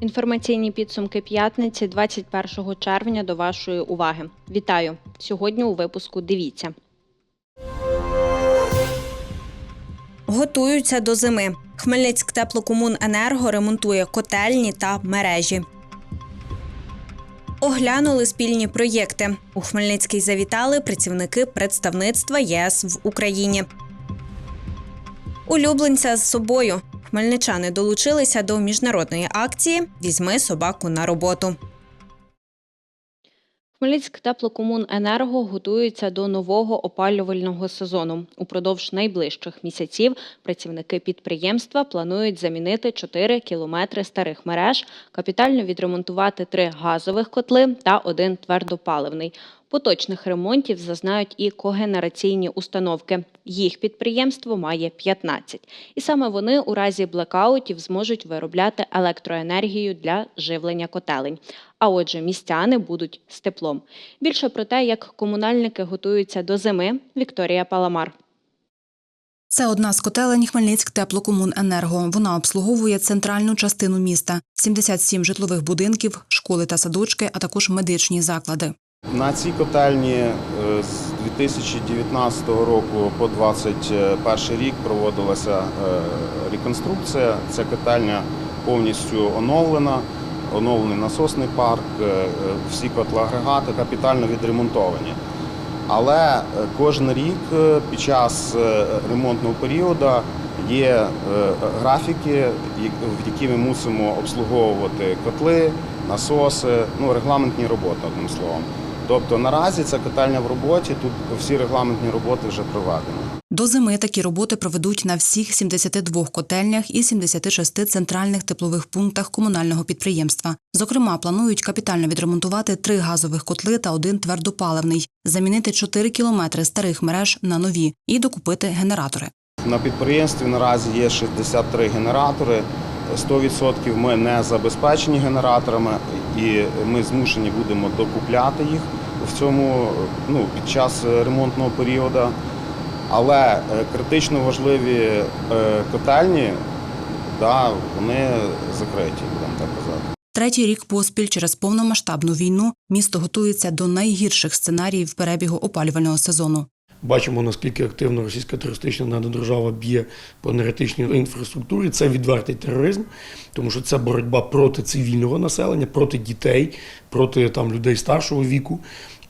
Інформаційні підсумки п'ятниці 21 червня до вашої уваги. Вітаю! Сьогодні у випуску дивіться. Готуються до зими. Хмельницьк теплокомуненерго ремонтує котельні та мережі. Оглянули спільні проєкти. У Хмельницький завітали працівники представництва ЄС в Україні. Улюбленця з собою. Хмельничани долучилися до міжнародної акції Візьми собаку на роботу. Хмельницьк теплокомуненерго готується до нового опалювального сезону. Упродовж найближчих місяців працівники підприємства планують замінити 4 кілометри старих мереж, капітально відремонтувати три газових котли та один твердопаливний. Поточних ремонтів зазнають і когенераційні установки. Їх підприємство має 15. І саме вони у разі блекаутів зможуть виробляти електроенергію для живлення котелень. А отже, містяни будуть з теплом. Більше про те, як комунальники готуються до зими, Вікторія Паламар. Це одна з котелень Хмельницьк теплокомуненерго. Вона обслуговує центральну частину міста, 77 житлових будинків, школи та садочки, а також медичні заклади. На цій котельні е, з 2019 року по 2021 рік проводилася е, реконструкція. Ця котельня повністю оновлена, оновлений насосний парк, е, всі котлоагрегати капітально відремонтовані. Але кожен рік під час ремонтного періоду є графіки, в які ми мусимо обслуговувати котли, насоси, ну регламентні роботи, одним словом. Тобто наразі ця котельня в роботі, тут всі регламентні роботи вже проведені. До зими такі роботи проведуть на всіх 72 котельнях і 76 центральних теплових пунктах комунального підприємства. Зокрема, планують капітально відремонтувати три газових котли та один твердопаливний, замінити 4 кілометри старих мереж на нові і докупити генератори. На підприємстві наразі є 63 генератори. 100% ми не забезпечені генераторами, і ми змушені будемо докупляти їх в цьому ну, під час ремонтного періоду. Але е, критично важливі е, котельні, да, вони закриті, будемо так казати. Третій рік поспіль через повномасштабну війну місто готується до найгірших сценаріїв перебігу опалювального сезону. Бачимо, наскільки активно російська терористична наддержава б'є по енергетичній інфраструктурі. Це відвертий тероризм, тому що це боротьба проти цивільного населення, проти дітей, проти там людей старшого віку.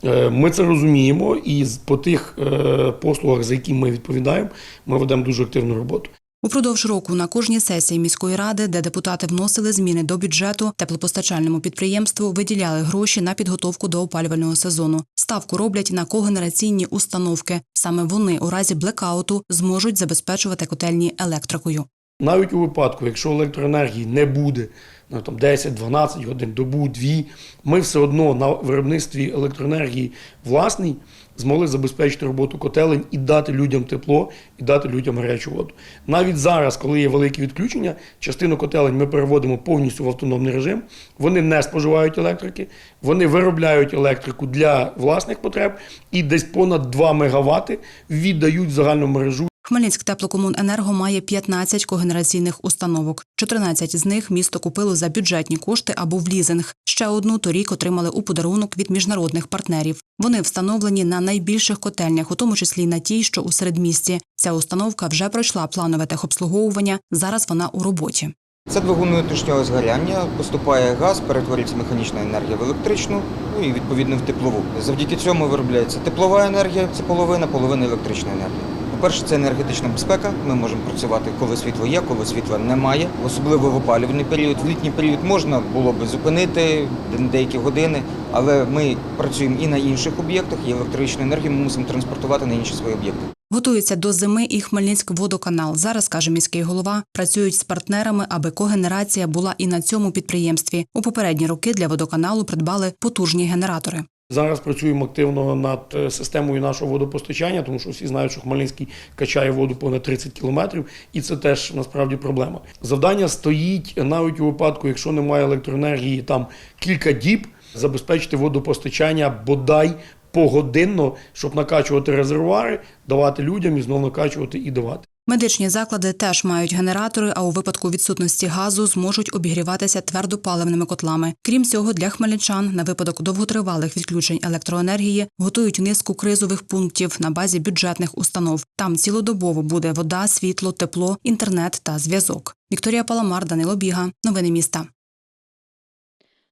Е, Ми це розуміємо, і по тих е, послугах, за які ми відповідаємо, ми ведемо дуже активну роботу. Упродовж року на кожній сесії міської ради, де депутати вносили зміни до бюджету, теплопостачальному підприємству виділяли гроші на підготовку до опалювального сезону. Ставку роблять на когенераційні установки. Саме вони у разі блекауту зможуть забезпечувати котельні електрикою. Навіть у випадку, якщо електроенергії не буде ну, там 10-12 годин, добу, дві, ми все одно на виробництві електроенергії власній змогли забезпечити роботу котелень і дати людям тепло, і дати людям гарячу воду. Навіть зараз, коли є великі відключення, частину котелень ми переводимо повністю в автономний режим. Вони не споживають електрики, вони виробляють електрику для власних потреб і десь понад 2 МВт віддають загальну мережу Хмельницьк теплокомуненерго має 15 когенераційних установок. 14 з них місто купило за бюджетні кошти або в лізинг. Ще одну торік отримали у подарунок від міжнародних партнерів. Вони встановлені на найбільших котельнях, у тому числі на тій, що у середмісті. Ця установка вже пройшла планове техобслуговування. Зараз вона у роботі. Це двигун внутрішнього згоряння, поступає газ, перетворюється механічна енергія в електричну, ну і відповідно в теплову. Завдяки цьому виробляється теплова енергія, це половина, половина електрична енергія. По-перше, це енергетична безпека. Ми можемо працювати, коли світло є, коли світла немає. Особливо в опалювальний період. В літній період можна було би зупинити деякі години, але ми працюємо і на інших об'єктах, і електричну енергію ми мусимо транспортувати на інші свої об'єкти. Готується до зими і Хмельницьк водоканал. Зараз каже міський голова, працюють з партнерами, аби когенерація була і на цьому підприємстві. У попередні роки для водоканалу придбали потужні генератори. Зараз працюємо активно над е, системою нашого водопостачання, тому що всі знають, що Хмельницький качає воду понад 30 кілометрів, і це теж насправді проблема. Завдання стоїть навіть у випадку, якщо немає електроенергії там кілька діб, забезпечити водопостачання бодай погодинно, щоб накачувати резервуари, давати людям і знову накачувати і давати. Медичні заклади теж мають генератори, а у випадку відсутності газу зможуть обігріватися твердопаливними котлами. Крім цього, для хмельничан на випадок довготривалих відключень електроенергії готують низку кризових пунктів на базі бюджетних установ. Там цілодобово буде вода, світло, тепло, інтернет та зв'язок. Вікторія Паламар, Данило Біга. Новини міста.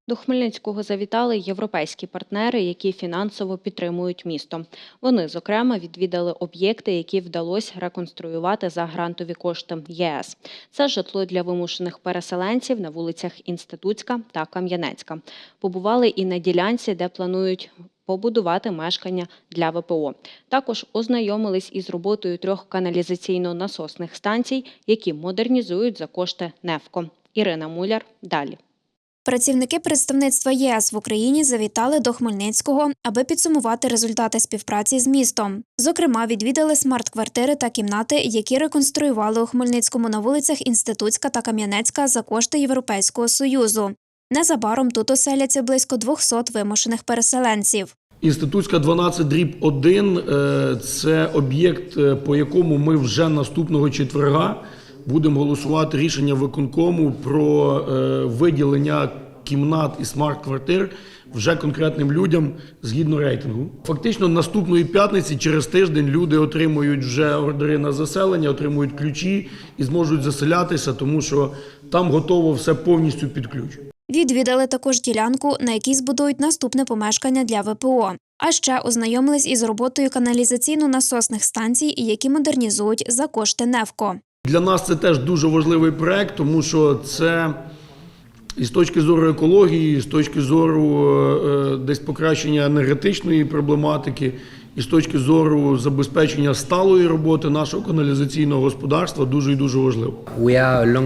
До Хмельницького завітали європейські партнери, які фінансово підтримують місто. Вони, зокрема, відвідали об'єкти, які вдалося реконструювати за грантові кошти ЄС. Це житло для вимушених переселенців на вулицях Інститутська та Кам'янецька. Побували і на ділянці, де планують побудувати мешкання для ВПО. Також ознайомились із роботою трьох каналізаційно-насосних станцій, які модернізують за кошти НЕФКО. Ірина Муляр далі. Працівники представництва ЄС в Україні завітали до Хмельницького, аби підсумувати результати співпраці з містом. Зокрема, відвідали смарт-квартири та кімнати, які реконструювали у Хмельницькому на вулицях Інститутська та Кам'янецька за кошти Європейського союзу. Незабаром тут оселяться близько 200 вимушених переселенців. Інститутська 12 дріб 1 – це об'єкт, е, по якому ми вже наступного четверга будемо голосувати рішення виконкому про е, виділення кімнат і смарт-квартир вже конкретним людям згідно рейтингу. Фактично, наступної п'ятниці через тиждень люди отримують вже ордери на заселення, отримують ключі і зможуть заселятися, тому що там готово все повністю під ключ. Відвідали також ділянку, на якій збудують наступне помешкання для ВПО. А ще ознайомились із роботою каналізаційно-насосних станцій, які модернізують за кошти НЕФКО. Для нас це теж дуже важливий проект, тому що це і з точки зору екології, і з точки зору е, е, десь покращення енергетичної проблематики, і з точки зору забезпечення сталої роботи нашого каналізаційного господарства дуже і дуже важливо.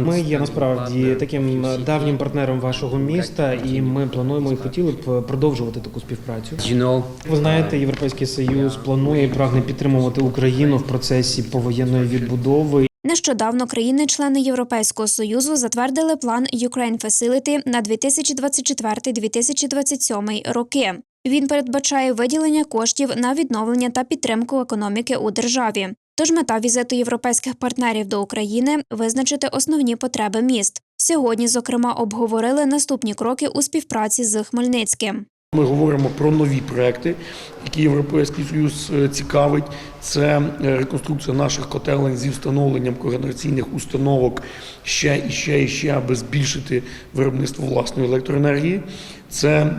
Ми є насправді таким е, давнім партнером вашого міста, і ми плануємо і хотіли б продовжувати таку співпрацю. Ви знаєте, Європейський Союз планує і прагне підтримувати Україну в процесі повоєнної відбудови. Нещодавно країни-члени Європейського союзу затвердили план Ukraine Facility на 2024-2027 роки. Він передбачає виділення коштів на відновлення та підтримку економіки у державі. Тож мета візиту європейських партнерів до України визначити основні потреби міст. Сьогодні, зокрема, обговорили наступні кроки у співпраці з Хмельницьким. Ми говоримо про нові проекти, які Європейський Союз е, цікавить. Це е, реконструкція наших котелень зі встановленням когенераційних установок ще і ще і ще, аби збільшити виробництво власної електроенергії. Це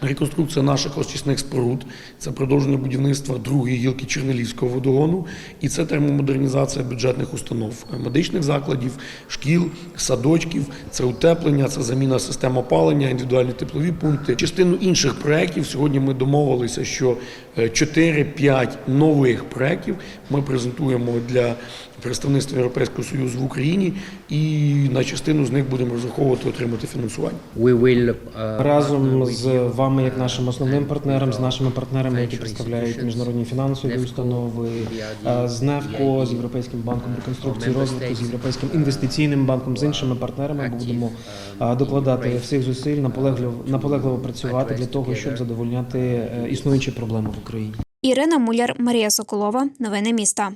Реконструкція наших очисних споруд, це продовження будівництва другої гілки Чернелівського водогону, і це термомодернізація бюджетних установ, е, медичних закладів, шкіл, садочків, це утеплення, це заміна систем опалення, індивідуальні теплові пункти. Частину інших проєктів сьогодні ми домовилися, що е, 4-5 нових проєктів ми презентуємо для представництва Європейського Союзу в Україні, і на частину з них будемо розраховувати отримати фінансування. Разом з вами, як нашим основним партнером, з нашими партнерами, які представляють міжнародні фінансові установи, е, з НЕФКО, з Європейським банком реконструкції розвитку, з Європейським інвестиційним банком, з іншими партнерами будемо е, докладати всіх зусиль, наполегливо наполегливо працювати для того, щоб задовольняти е, існуючі проблеми в Україні. Ірина Муляр, Марія Соколова. Новини міста.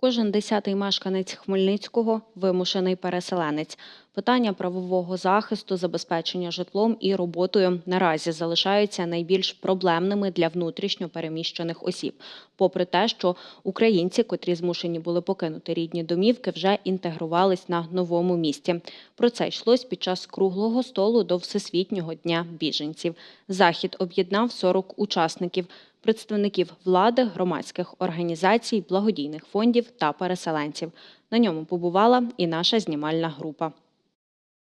Кожен десятий мешканець Хмельницького вимушений переселенець. Питання правового захисту, забезпечення житлом і роботою наразі залишаються найбільш проблемними для внутрішньо переміщених осіб, попри те, що українці, котрі змушені були покинути рідні домівки, вже інтегрувались на новому місці. Про це йшлось під час круглого столу до Всесвітнього дня біженців. Захід об'єднав 40 учасників представників влади, громадських організацій, благодійних фондів та переселенців. На ньому побувала і наша знімальна група.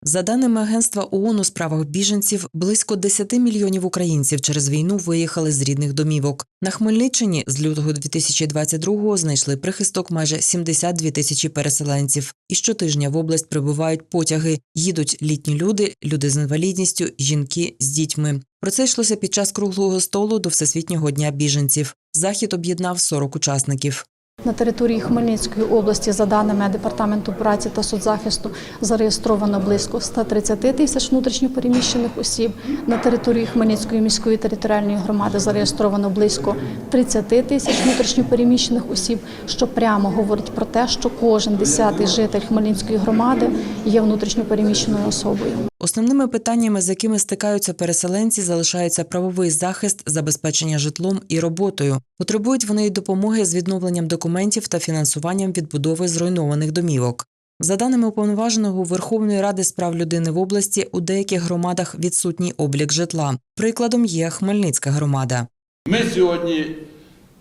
За даними Агентства ООН у справах біженців, близько 10 мільйонів українців через війну виїхали з рідних домівок. На Хмельниччині з лютого 2022-го знайшли прихисток майже 72 тисячі переселенців. І щотижня в область прибувають потяги. Їдуть літні люди, люди з інвалідністю, жінки з дітьми. Про це йшлося під час круглого столу до Всесвітнього дня біженців. Захід об'єднав 40 учасників. На території Хмельницької області, за даними Департаменту праці та соцзахисту, зареєстровано близько 130 тисяч внутрішньопереміщених осіб. На території Хмельницької міської територіальної громади зареєстровано близько 30 тисяч внутрішньопереміщених осіб, що прямо говорить про те, що кожен десятий житель Хмельницької громади є внутрішньопереміщеною особою. Основними питаннями, з якими стикаються переселенці, залишаються правовий захист, забезпечення житлом і роботою. Потребують вони й допомоги з відновленням документів та фінансуванням відбудови зруйнованих домівок. За даними уповноваженого Верховної Ради з прав людини в області, у деяких громадах відсутній облік житла. Прикладом є Хмельницька громада. Ми сьогодні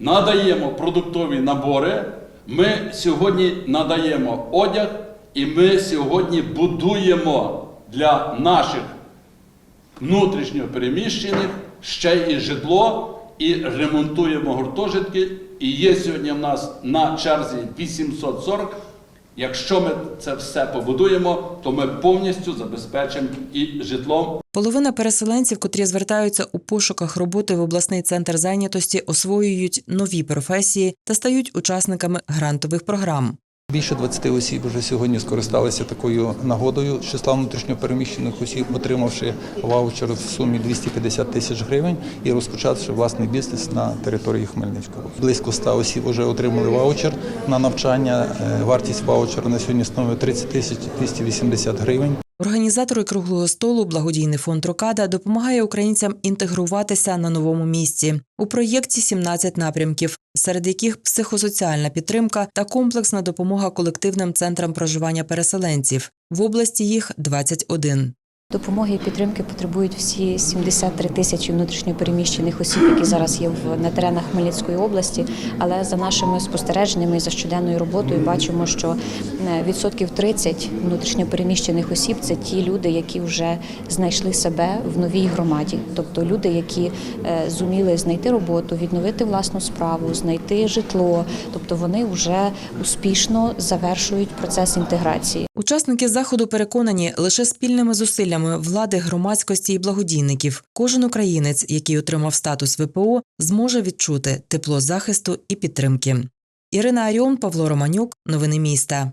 надаємо продуктові набори, ми сьогодні надаємо одяг, і ми сьогодні будуємо для наших внутрішньо переміщених ще і житло, і ремонтуємо гуртожитки. І є сьогодні в нас на черзі 840. Якщо ми це все побудуємо, то ми повністю забезпечимо і житлом, Половина переселенців, котрі звертаються у пошуках роботи в обласний центр зайнятості, освоюють нові професії та стають учасниками грантових програм. Більше 20 осіб вже сьогодні скористалися такою нагодою з числа внутрішньопереміщених осіб, отримавши ваучер в сумі 250 тисяч гривень і розпочавши власний бізнес на території Хмельницького. Близько 100 осіб вже отримали ваучер на навчання. Е, Вартість ваучера на сьогодні становить 30 тисяч 280 гривень. Організатори круглого столу, благодійний фонд Рокада допомагає українцям інтегруватися на новому місці. У проєкті 17 напрямків, серед яких психосоціальна підтримка та комплексна допомога колективним центрам проживання переселенців. В області їх 21. Допомоги і підтримки потребують всі 73 тисячі внутрішньопереміщених осіб, які зараз є на теренах Хмельницької області. Але за нашими спостереженнями і за щоденною роботою бачимо, що е, відсотків 30 внутрішньопереміщених осіб це ті люди, які вже знайшли себе в новій громаді, тобто люди, які е, зуміли знайти роботу, відновити власну справу, знайти житло, тобто вони вже успішно завершують процес інтеграції. Учасники заходу переконані, лише спільними зусиллями влади, громадськості і благодійників кожен українець, який отримав статус ВПО, зможе відчути тепло захисту і підтримки. Ірина Аріон, Павло Романюк. Новини міста.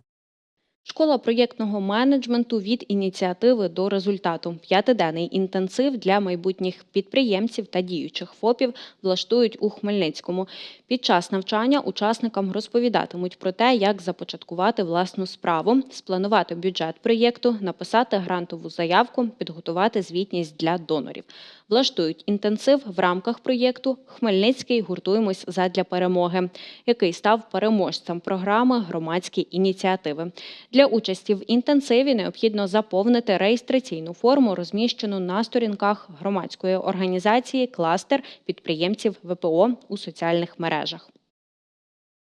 Школа проєктного менеджменту від ініціативи до результату. П'ятиденний інтенсив для майбутніх підприємців та діючих ФОПів влаштують у Хмельницькому. Під час навчання учасникам розповідатимуть про те, як започаткувати власну справу, спланувати бюджет проєкту, написати грантову заявку, підготувати звітність для донорів. Влаштують інтенсив в рамках проєкту Хмельницький гуртуємось задля перемоги, який став переможцем програми громадські ініціативи. Для участі в інтенсиві необхідно заповнити реєстраційну форму, розміщену на сторінках громадської організації Кластер підприємців ВПО у соціальних мережах.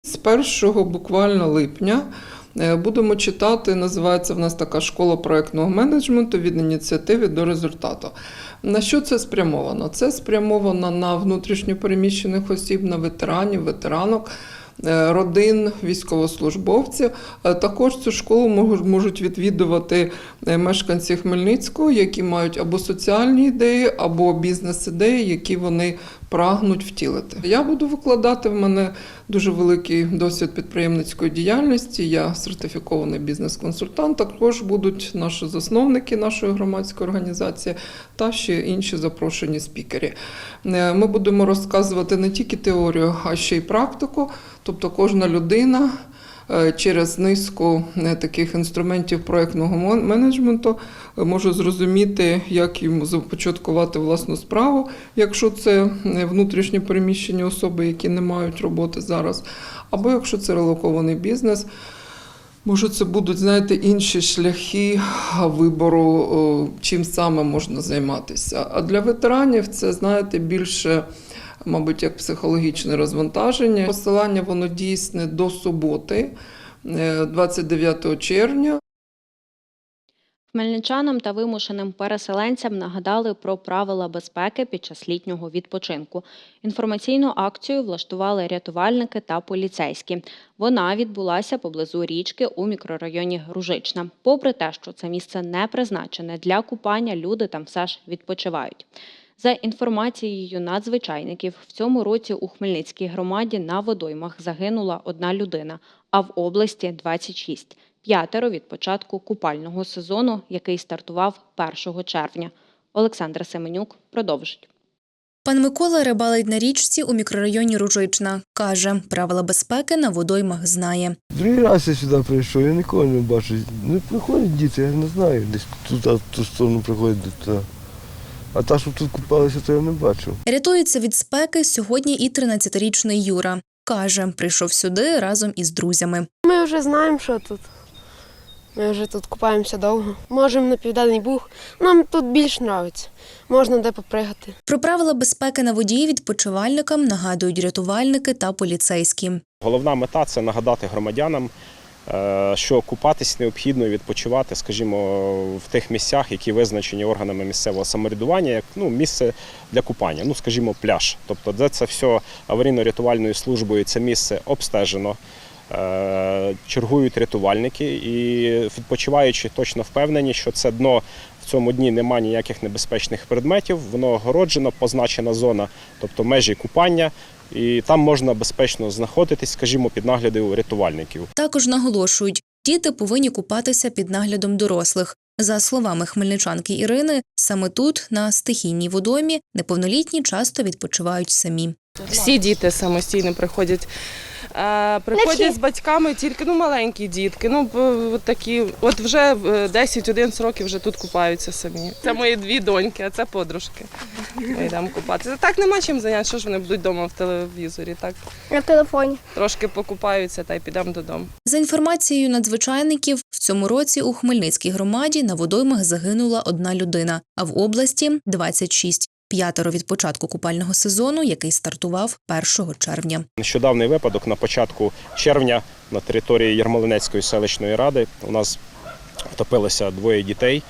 З 1 буквально липня будемо читати. Називається в нас така школа проектного менеджменту від ініціативи до результату. На що це спрямовано? Це спрямовано на внутрішньопереміщених осіб, на ветеранів, ветеранок. е, Родин військовослужбовців Е, також цю школу можуть- відвідувати е, мешканці Хмельницького, які мають або соціальні ідеї, або бізнес-ідеї, які вони прагнуть втілити. Я буду викладати в мене дуже великий досвід підприємницької діяльності. Я сертифікований бізнес-консультант. Також будуть наші засновники нашої громадської організації та ще інші запрошені спікери. Е, Ми будемо розказувати не тільки теорію, а ще й практику. Тобто кожна людина через низку е, таких інструментів проектного менеджменту е, може зрозуміти, як йому започаткувати власну справу, якщо це е, внутрішньо переміщені особи, які не мають роботи зараз, або якщо це релокований бізнес. Може, це будуть, знаєте, інші шляхи вибору, чим саме можна займатися. А для ветеранів це, знаєте, більше, мабуть, як психологічне розвантаження. Посилання воно дійсне до суботи, е, 29 червня. Хмельничанам та вимушеним переселенцям нагадали про правила безпеки під час літнього відпочинку. Інформаційну акцію влаштували рятувальники та поліцейські. Вона відбулася поблизу річки у мікрорайоні Гружична. Попри те, що це місце не призначене для купання, люди там все ж відпочивають. За інформацією надзвичайників, в цьому році у Хмельницькій громаді на водоймах загинула одна людина, а в області 26. П'ятеро від початку купального сезону, який стартував 1 червня. Олександра Семенюк продовжить. Пан Микола рибалить на річці у мікрорайоні Ружична. Каже, правила безпеки на водоймах знає. Другий раз я сюди прийшов, я нікого не бачу. Не приходять діти, я не знаю. Десь туди, в ту сторону приходять туди. А та, щоб тут купалися, то я не бачив. Рятується від спеки сьогодні і 13-річний Юра. Каже, прийшов сюди разом із друзями. Ми вже знаємо, що тут. Ми вже тут купаємося довго. Можемо на південний буг. Нам тут більш подобається. Можна де попригати. Про правила безпеки на воді відпочивальникам нагадують рятувальники та поліцейські. Головна мета це нагадати громадянам, що купатись необхідно і відпочивати, скажімо, в тих місцях, які визначені органами місцевого самоврядування, як ну, місце для купання, ну скажімо, пляж. Тобто, де це все аварійно-рятувальною службою, це місце обстежено. е, Чергують рятувальники і відпочиваючи точно впевнені, що це дно в цьому дні немає ніяких небезпечних предметів, воно огороджено, позначена зона, тобто межі купання, і там можна безпечно знаходитись, скажімо, під наглядом рятувальників. Також наголошують, діти повинні купатися під наглядом дорослих. За словами хмельничанки Ірини, саме тут, на стихійній водоймі, неповнолітні часто відпочивають самі. Всі діти самостійно приходять. Е, приходять з батьками тільки ну, маленькі дітки. Ну, от такі, от вже е, 10-11 років вже тут купаються самі. Це мої дві доньки, а це подружки. Ми йдемо купатися. Так нема чим зайнятися, що ж вони будуть вдома в телевізорі. Так На телефоні. трошки покупаються та й підемо додому. За інформацією надзвичайників, в цьому році у Хмельницькій громаді на водоймах загинула одна людина, а в області 26. П'ятеро від початку купального сезону, який стартував 1 червня. Нещодавний випадок на початку червня на території Ярмолинецької селищної ради у нас втопилося двоє дітей,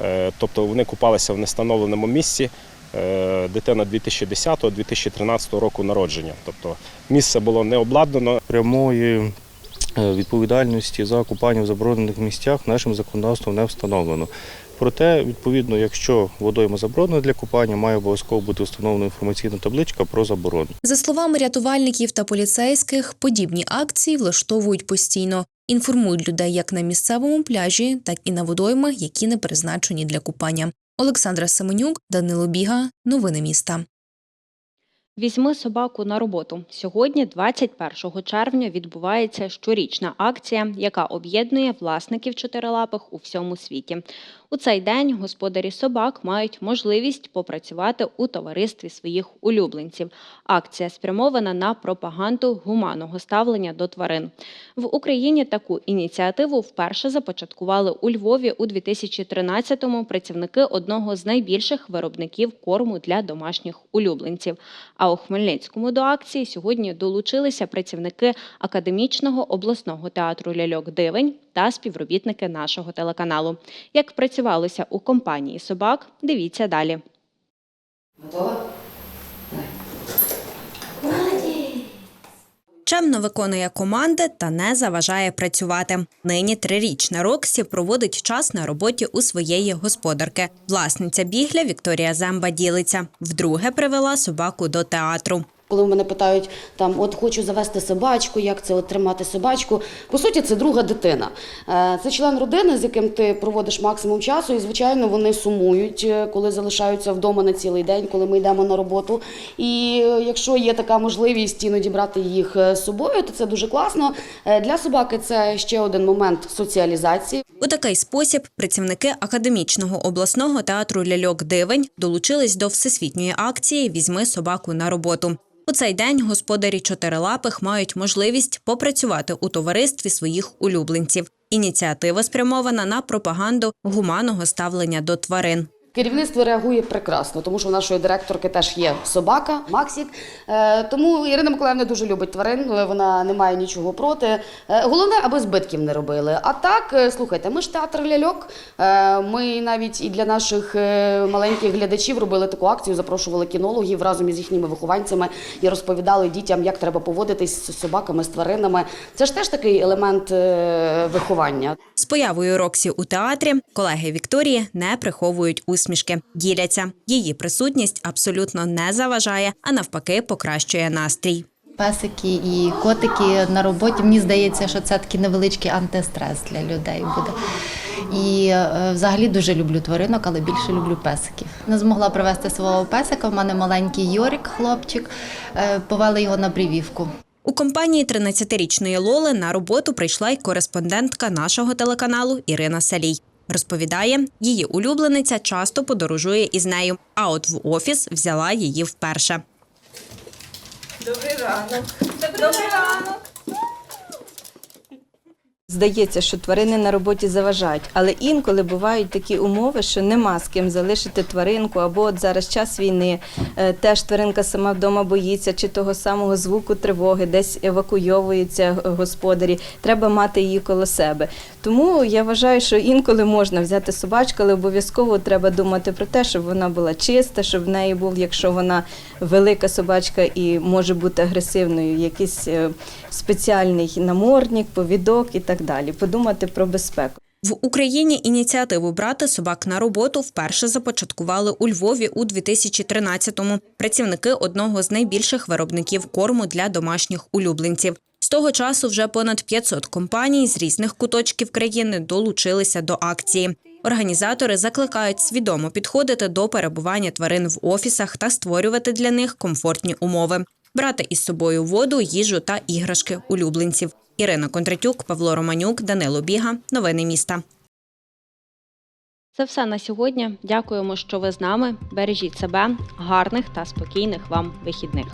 Е, тобто вони купалися в нестановленому місці. Е, Дитина 2010-2013 року народження. Тобто місце було не обладнано, Прямої е, відповідальності за купання в заборонених місцях нашим законодавством не встановлено. Проте, відповідно, якщо водойма заборонена для купання, має обов'язково бути встановлена інформаційна табличка про заборону. За словами рятувальників та поліцейських, подібні акції влаштовують постійно. Інформують людей як на місцевому пляжі, так і на водоймах, які не призначені для купання. Олександра Семенюк, Данило Біга. Новини міста. Візьми собаку на роботу. Сьогодні, 21 червня, відбувається щорічна акція, яка об'єднує власників чотирилапих у всьому світі. У цей день господарі собак мають можливість попрацювати у товаристві своїх улюбленців. Акція спрямована на пропаганду гуманного ставлення до тварин. В Україні таку ініціативу вперше започаткували у Львові у 2013-му працівники одного з найбільших виробників корму для домашніх улюбленців. А у Хмельницькому до акції сьогодні долучилися працівники академічного обласного театру ляльок Дивень та співробітники нашого телеканалу. Як працювалося у компанії собак, дивіться далі. Чемно виконує команди та не заважає працювати. Нині трирічна Роксі проводить час на роботі у своєї господарки. Власниця бігля Вікторія Земба ділиться. Вдруге привела собаку до театру. Коли мене питають, там, от хочу завести собачку, як це от тримати собачку. По суті, це друга дитина. Е, Це член родини, з яким ти проводиш максимум часу, і звичайно вони сумують, е, коли залишаються вдома на цілий день, коли ми йдемо на роботу. І е, якщо є така можливість іноді брати їх з собою, то це дуже класно. Для собаки це ще один момент соціалізації. У такий спосіб працівники академічного обласного театру ляльок Дивень долучились до всесвітньої акції Візьми собаку на роботу. У цей день господарі чотирилапих мають можливість попрацювати у товаристві своїх улюбленців. Ініціатива спрямована на пропаганду гуманного ставлення до тварин. Керівництво реагує прекрасно, тому що у нашої директорки теж є собака Максік. Е, Тому Ірина Миколаївна дуже любить тварин. Вона не має нічого проти. Е, Головне, аби збитків не робили. А так, е, слухайте, ми ж театр ляльок. Ми навіть і для наших маленьких глядачів робили таку акцію, запрошували кінологів разом із їхніми вихованцями і розповідали дітям, як треба поводитись з собаками, з тваринами. Це ж теж такий елемент виховання. З появою Роксі у театрі колеги Вікторії не приховують усмішки, діляться. Її присутність абсолютно не заважає, а навпаки, покращує настрій. Песики і котики на роботі. Мені здається, що це такий невеличкий антистрес для людей буде. І е, взагалі дуже люблю тваринок, але більше люблю песиків. Не змогла привезти свого песика. В мене маленький Йорик, хлопчик. Е, Повели його на привівку. У компанії 13-річної Лоли на роботу прийшла й кореспондентка нашого телеканалу Ірина Салій. Розповідає, її улюблениця часто подорожує із нею, а от в офіс взяла її вперше. Добрий ранок. Добрий ранок. Здається, що тварини на роботі заважають, але інколи бувають такі умови, що нема з ким залишити тваринку, або от зараз час війни, е, теж тваринка сама вдома боїться, чи того самого звуку тривоги, десь евакуйовуються господарі. Треба мати її коло себе. Тому я вважаю, що інколи можна взяти собачку, але обов'язково треба думати про те, щоб вона була чиста, щоб в неї був, якщо вона велика собачка і може бути агресивною, якийсь е, спеціальний намордник, повідок і так далі. Подумати про безпеку. В Україні ініціативу брати собак на роботу вперше започаткували у Львові у 2013-му. Працівники одного з найбільших виробників корму для домашніх улюбленців. З того часу вже понад 500 компаній з різних куточків країни долучилися до акції. Організатори закликають свідомо підходити до перебування тварин в офісах та створювати для них комфортні умови, брати із собою воду, їжу та іграшки улюбленців. Ірина Кондратюк, Павло Романюк, Данило Біга. Новини міста. Це все на сьогодні. Дякуємо, що ви з нами. Бережіть себе, гарних та спокійних вам вихідних.